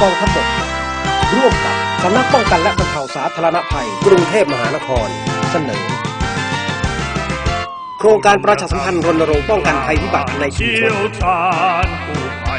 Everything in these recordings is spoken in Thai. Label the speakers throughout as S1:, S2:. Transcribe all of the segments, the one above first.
S1: กองทัพบก ร่วมกับสำนักป้องกันและบรรเทาสาธารณภัย กรุงเทพมหานคร เสนอ โครงการประชาสัมพันธ์รณรงค์ป้องกันภัยพิบัติในชุมชน
S2: ชั้ภั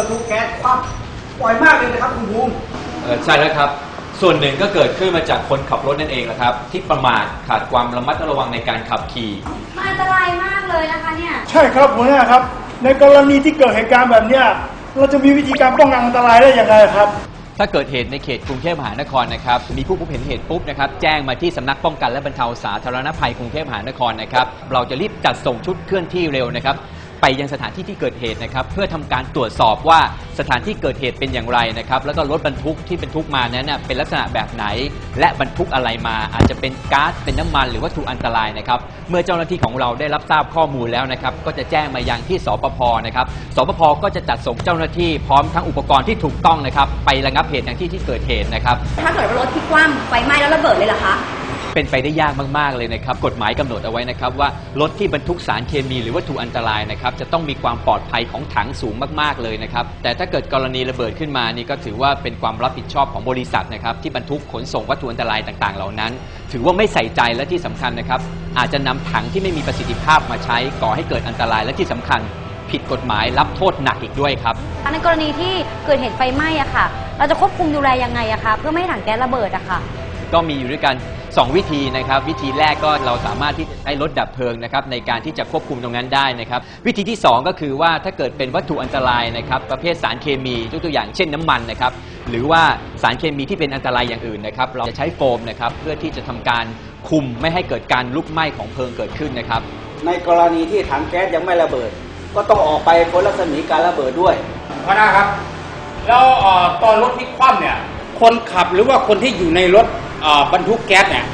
S3: บรรทุกแก๊สคว่ำบ่อยมากเลยนะครับคุณภูมิ
S4: เอ่อใช่แล้วครับ ส่วนหนึ่งก็เกิดขึ้นมาจากคนขับรถนั่นเองแหละครับ ที่ประมาทขาดความระมัดระวังในการขับขี่
S5: มันอันตรายมากเลยนะคะเนี่ย
S6: ใช่ครับหัวหน้าครับ ในกรณีที่เกิดเหตุการณ์แบบเนี้ยเราจะมีวิธีการป้องกันอันตรายได้อย่างไรครับ
S4: ถ้าเกิดเหตุในเขตกรุงเทพมหานครนะครับ มีผู้พบเห็นเหตุปุ๊บนะครับ แจ้งมาที่สำนักป้องกันและบรรเทาสาธารณภัยกรุงเทพมหานครนะครับ เราจะรีบจัดส่งชุดเคลื่อนที่เร็วนะครับ ไปยังสถานที่ที่เกิดเหตุนะครับเพื่อทำการตรวจสอบว่าสถานที่เกิดเหตุเป็นอย่างไรนะครับแล้วก็รถบรรทุกที่บรรทุกมานั้นน่ะเป็นลักษณะแบบไหน และบรรทุกอะไรมา อาจจะเป็นก๊าซเป็นน้ำมัน หรือวัตถุอันตรายนะครับเมื่อเจ้าหน้าที่ของเราได้รับทราบข้อมูลแล้วนะครับก็จะแจ้งมายังที่สปภนะครับสปภก็จะจัดส่งเจ้าหน้าที่พร้อมทั้งอุปกรณ์ที่ถูกต้องนะครับไประงับเหตุอย่างที่ที่เกิดเหตุนะครับ
S5: ถ้าเกิดว่ารถที่คว่ำไฟไหม้แล้วระเบิดเลยเหรอคะ
S4: เป็นไปได้ยากมากๆเลยนะครับกฎหมายกำหนดเอาไว้นะครับว่ารถที่บรรทุกสารเคมีหรือวัตถุอันตรายนะครับจะต้องมีความปลอดภัยของถังสูงมากๆเลยนะครับแต่ถ้าเกิดกรณีระเบิดขึ้นมานี่ก็ถือว่าเป็นความรับผิดชอบของบริษัทนะครับที่บรรทุกขนส่งวัตถุอันตรายต่างๆ เหล่านั้น ถือว่าไม่ใส่ใจและที่สำคัญนะครับอาจจะนำถังที่ไม่มีประสิทธิภาพมาใช้ก่อให้เกิดอันตรายและที่สำคัญ ผิดกฎหมายรับโทษหนักอีกด้วยครับ
S5: ในกรณีที่เกิดเหตุไฟไหม้อะค่ะ เราจะควบคุมดูแลยังไงอะคะเพื่อไม่ให้ถังแก๊สระเบิดอะค่ะ
S4: ก็มีอยู่ด้วยกัน 2 วิธีนะครับ วิธีแรกก็เราสามารถที่จะใช้รถดับเพลิงนะครับในการที่จะควบคุมตรงนั้นได้นะครับ วิธีที่ 2 ก็คือว่าถ้าเกิดเป็นวัตถุอันตรายนะครับประเภทสารเคมียกตัวอย่างเช่นน้ำมันนะครับหรือว่าสารเคมีที่เป็นอันตรายอย่างอื่นนะครับเราจะใช้โฟมนะครับเพื่อที่จะทำการคุมไม่ให้เกิดการลุกไหม้ของเพลิงเกิดขึ้นนะครับ
S3: ในกรณีที่ถังแก๊สยังไม่ระเบิด ก็ต้องออกไปพ้นรัศมีการระเบิดด้วย
S7: หัวหน้าครับ แล้วเอ่อตอนรถพลิกคว่ำเนี่ยคนขับหรือว่าคนที่อยู่ในรถ เอ่อบรรทุกแก๊สเนี่ย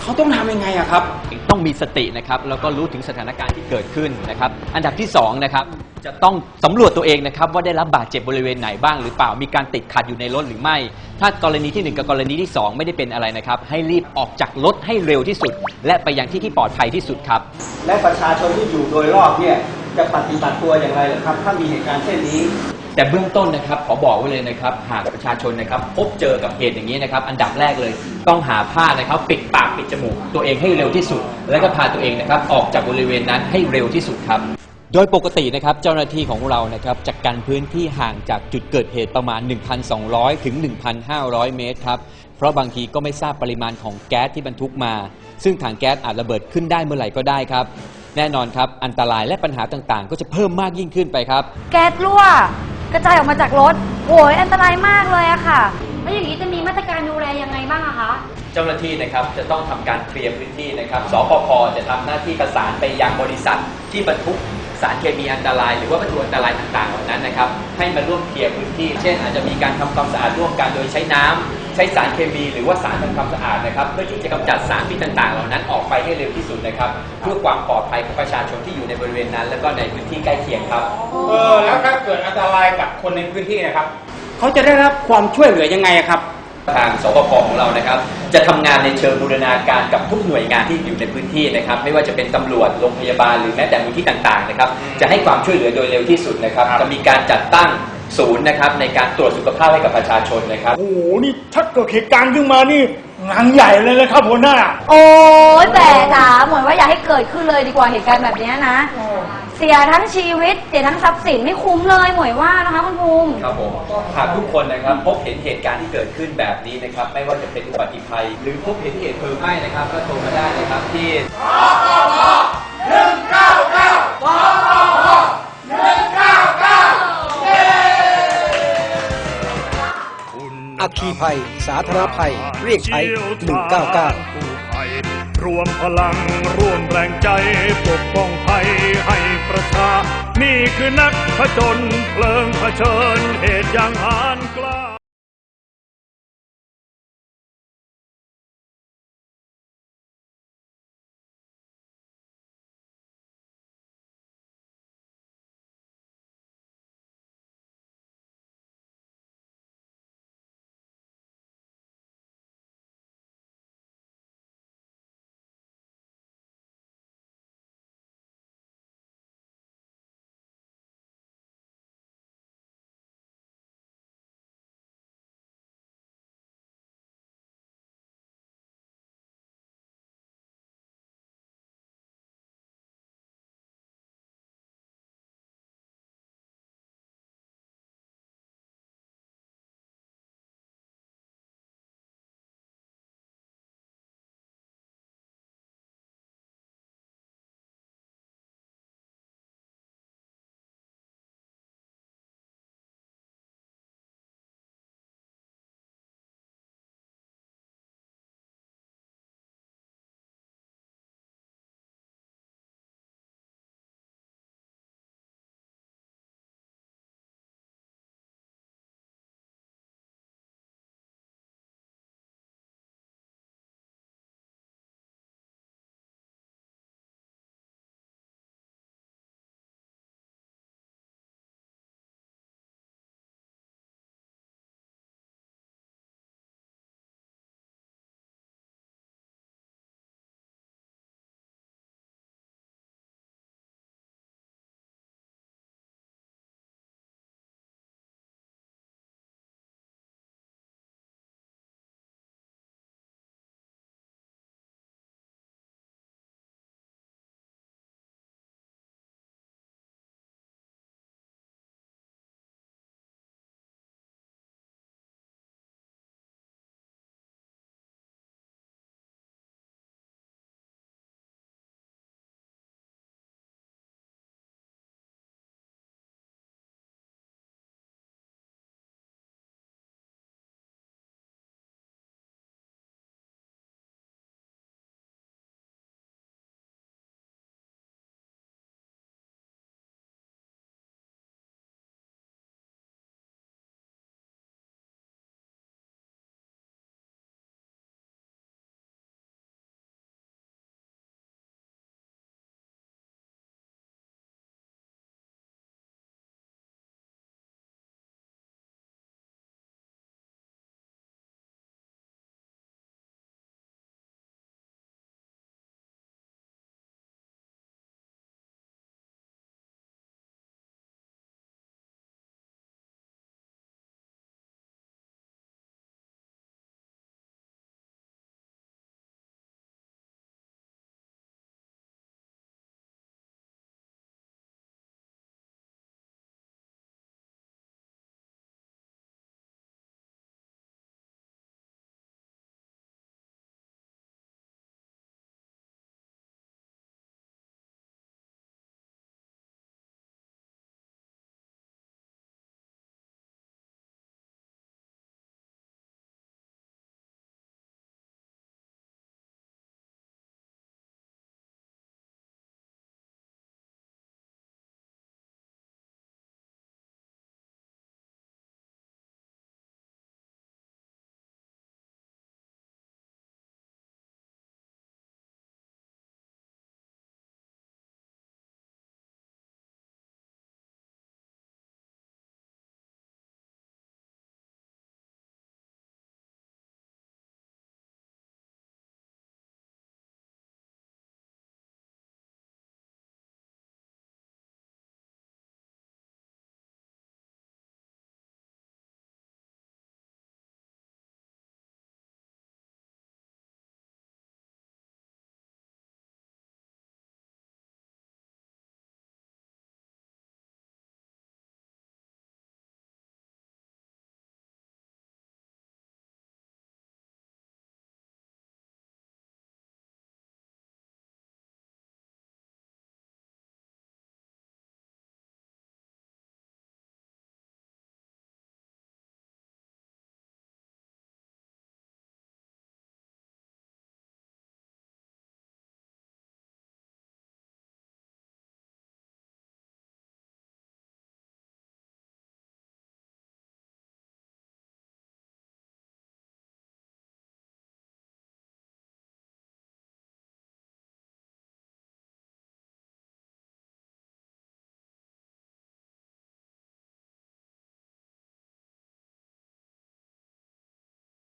S7: เขาต้องทำยังไงอะครับ
S4: ต้องมีสตินะครับแล้วก็รู้ถึงสถานการณ์ที่เกิดขึ้นนะครับ อันดับที่2นะครับจะต้องสำรวจตัวเองนะครับว่าได้รับบาดเจ็บบริเวณไหนบ้างหรือเปล่ามีการติดขัดอยู่ในรถหรือไม่ ถ้ากรณีทีหนึ่1กับกรณีที่ 2 ไม่ได้เป็นอะไรนะครับ ให้รีบออกจากรถให้เร็วที่สุด และไปยังที่ที่ปลอดภัยที่สุดครับ
S3: และประชาชนที่อยู่โดยรอบเนี่ยจะปฏิบัติตัวอย่างไรเหรอครับ ถ้ามีเหตุการณ์เช่นนี้
S4: แต่เบื้องต้นนะครับขอบอกไว้เลยนะครับ หากประชาชนนะครับ พบเจอกับเหตุอย่างนี้นะครับ อันดับแรกเลย ต้องหาผ้านะครับ ปิดปากปิดจมูก ตัวเองให้เร็วที่สุด แล้วก็พาตัวเองนะครับ ออกจากบริเวณนั้นให้เร็วที่สุดครับ โดยปกตินะครับเจ้าหน้าที่ของเรานะครับจะกันพื้นที่ห่างจากจุดเกิดเหตุประมาณ 1,200 ถึง 1,500 เมตรครับเพราะบางทีก็ไม่ทราบปริมาณของแก๊สที่บรรทุกมา ซึ่งถังแก๊สอาจระเบิดขึ้นได้เมื่อไหร่ก็ได้ครับ แน่นอนครับ อันตรายและปัญหาต่างๆ ก็จะเพิ่มมากยิ่งขึ้นไปครับ
S5: แก๊สรั่ว กระจายออกมาจากรถโอ้ยอันตรายมากเลยอะค่ะ แล้วอย่างนี้จะมีมาตรการดูแลยังไงบ้างอะคะ
S4: เจ้าหน้าที่นะครับจะต้องทำการเคลียร์พื้นที่นะครับ สปพจะทำหน้าที่ประสานไปยังบริษัท ที่บรรทุกสารเคมีอันตราย หรือว่าวัตถุอันตรายต่างๆเหล่านั้นนะครับ ให้มาร่วมเคลียร์พื้นที่ เช่น อาจจะมีการทำความสะอาดร่วมกันโดยใช้น้ำ ช้สารเคมีหรือว่าสารทำความสะอาดนะครับ เพื่อที่จะกำจัดสารพิษต่างๆ เหล่านั้นออกไปให้เร็วที่สุดนะครับ เพื่อความปลอดภัยของประชาชนที่อยู่ในบริเวณนั้น และก็ในพื้นที่ใกล้เคียงครับ
S7: เออแล้วถ้าเกิดอันตรายกับคนในพื้นที่นะครับเขาจะได้รับความช่วยเหลือยังไงอะครับ
S4: ทางสปปของเรานะครับ จะทำงานในเชิงบูรณาการกับทุกหน่วยงานที่อยู่ในพื้นที่นะครับ ไม่ว่าจะเป็นตำรวจโรงพยาบาลหรือแม้แต่มูลที่ต่างๆนะครับ จะให้ความช่วยเหลือโดยเร็วที่สุดนะครับ จะมีการจัดตั้ง ศูนย์นะครับในการตรวจสุขภาพให้กับประชาชนนะครับ
S6: โอ้โห นี่ถ้าเกิดเหตุการณ์ขึ้นมานี่งานใหญ่เลยนะครับหัวหน้า
S5: โอ้ยแต่จ๋าเหมือนว่าอย่าให้เกิดขึ้นเลยดีกว่าเหตุการณ์แบบเนี้ยนะ เสียทั้งชีวิตเสียทั้งทรัพย์สินไม่คุ้มเลยหมวยว่านะคะคุณภูมิ
S4: ครับผมหากทุกคนนะครับพบเห็นเหตุการณ์ที่เกิดขึ้นแบบนี้นะครับ ไม่ว่าจะเป็นอุบัติภัย หรือพบเห็นเหตุเพลิงไหม้นะครับ ก็โทรมาได้นะครับที่
S1: อัคีภัย สาธารณภัย เรียกใช้ 199
S2: รวมพลังร่วมแรงใจปกป้องภัยให้ประชา นี่คือนักผจญเพลิงเผชิญเหตุอย่างหานกล้า